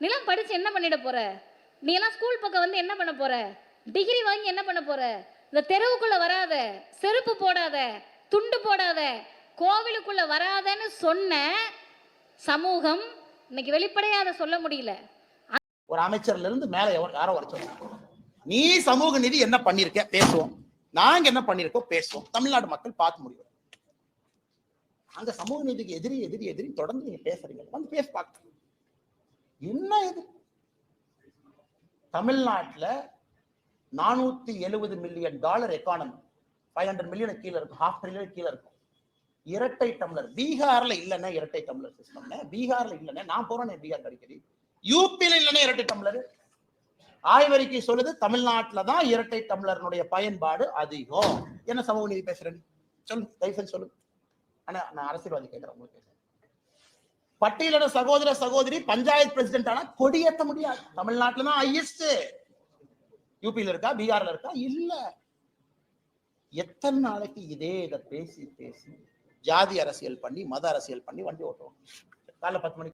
நீலாம் படிச்சு என்ன பண்ணிட போற? நீ எல்லாம் ஸ்கூல் பக்கம் வந்து என்ன பண்ண போற? டிகிரி வாங்கி என்ன பண்ண போற? இந்த தெருவுக்குள்ள வராத செருப்பு போடாத துண்டு போடாத கோவிலுக்குள்ள வராதன்னு சொன்ன சமூகம் இன்னைக்கு வெளிப்படையா அதை சொல்ல முடியல. ஒரு அமைச்சர்ல இருந்து மேல யாரோ வர சொல்றாங்க நீ சமூக நிதி என்ன பண்ணிருக்க? பேசுவோம். நாங்க என்ன பண்ணிருக்கோம்? பேசுவோம். தமிழ்நாடு மக்கள் பார்த்து முடியும் அந்த சமூக நீதிக்கு எதிரி எதிரி எதிரி தொடர்ந்து நீங்க பேசுறீங்க. வந்து பேச பார்க்க என்ன இது? தமிழ்நாட்டுல நானூத்தி எழுபது million dollar economy five hundred million கீழே இருக்கும். ஹாஃப் ட்ரில்லியன் கீழே இருக்கும். இரட்டை டம்ளர் பீகார்ல இல்லைன்னா இரட்டை டம்ளர் சிஸ்டம்ல பீகார்ல இல்லைன்னா நான் போறேன் பீகார் அடிக்கடி. யூபியில இல்லைன்னா இரட்டை டம்ளர் ஆய்வறிக்கை சொல்லுது தமிழ்நாட்டுல தான் இரட்டை டம்ளர்னுடைய பயன்பாடு அதிகம். என்ன சமூக நீதி பேசுறேன்? சொல்லு தயவுசெய்து சொல்லு. ஆனா நான் அரசியல்வாதி கேட்கிறேன் உங்களுக்கு பட்டியலிட சகோதர சகோதரி பஞ்சாயத்து பிரசிடென்ட் ஆனா கொடியேற்ற முடியாது. தமிழ்நாட்டுல தான் ஹையஸ்ட் யூபியில இருக்கா பீகார்ல இருக்கா? இல்ல. எத்தனை நாளைக்கு இதே இதை பேசி பேசி ஜாதி அரசியல் பண்ணி மத அரசியல் பண்ணி வண்டி ஓட்டுவோம் காலைல பத்து மணிக்கு